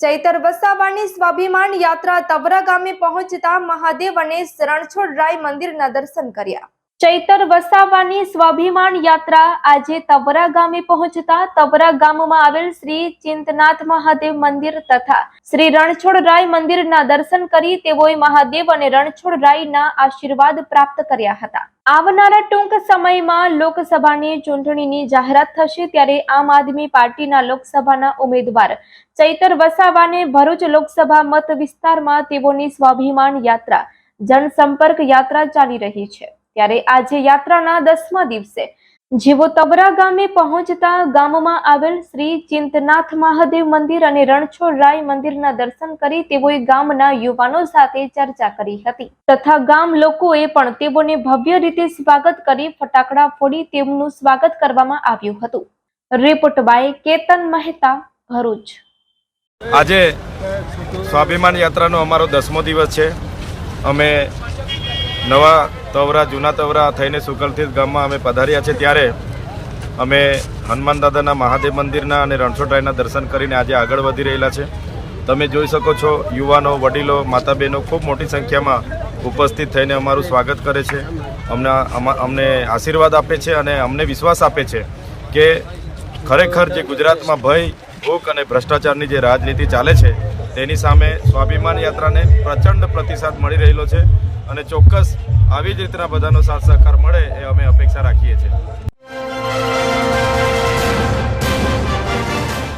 ચૈતર વસાવાની સ્વાભિમાન યાત્રા તવરા ગામે પહોંચતા મહાદેવ અને રણછોડરાય મંદિરના દર્શન કર્યા. ચૈતર વસાવાની સ્વાભિમાન યાત્રા આજે તવરા ગામે પહોંચતા તવરા ગામમાં આવેલ શ્રી ચિંતનાથ મહાદેવ મંદિર તથા શ્રી રણછોડરાય મંદિરના દર્શન કરી તેઓએ મહાદેવ અને રણછોડરાયના આશીર્વાદ પ્રાપ્ત કર્યા હતા. આવનારા ટૂંક સમયમાં લોકસભાની ચૂંટણીની જાહેરાત થશે ત્યારે આમ આદમી પાર્ટીના લોકસભાના ઉમેદવાર ચૈતર વસાવાને ભરૂચ લોકસભા મત વિસ્તારમાં તેઓની સ્વાભિમાન યાત્રા જનસંપર્ક યાત્રા ચાલી રહી છે. ત્યારે આજે યાત્રાના દસમા દિવસે જેવો તબરા ગામે પહોંચતા ગામમાં આવેલ શ્રી ચિંતનાથ મહાદેવ મંદિર અને રણછોડરાય મંદિરના દર્શન કરી તેઓએ ગામના યુવાનો સાથે ચર્ચા કરી હતી. તથા ગામ લોકોએ પણ તેઓને ભવ્ય રીતે સ્વાગત કરી ફટાકડા ફોડી તેમનું સ્વાગત કરવામાં આવ્યું હતું. Report by Ketan Mehta, Bharuch. આજે સ્વાભિમાન યાત્રાનો અમારો દસમો દિવસ છે. અમે નવા તવરા, જૂના તવરા થઈને સુકલતીર્થ ગામમાં અમે પધાર્યા છે. ત્યારે અમે હનુમાન દાદાના મહાદેવ મંદિરના અને રણછોડરાયના દર્શન કરીને આજે આગળ વધી રહેલા છે. તમે જોઈ શકો છો, યુવાનો, વડીલો માતા બહેનો ખૂબ મોટી સંખ્યામાં ઉપસ્થિત થઈને અમારું સ્વાગત કરે છે. અમને અમા- અમને આશીર્વાદ આપે છે અને અમને વિશ્વાસ આપે છે કે ખરેખર જે ગુજરાતમાં ભય, ભૂખ અને ભ્રષ્ટાચારની જે રાજનીતિ ચાલે છે, તેની સામે સ્વાભિમાન યાત્રાને પ્રચંડ પ્રતિસાદ મળી રહેલો છે. અને ચોક્કસ આવી જ રીતના બધાનો સાથ સહકાર મળે એ અમે અપેક્ષા રાખીએ છીએ.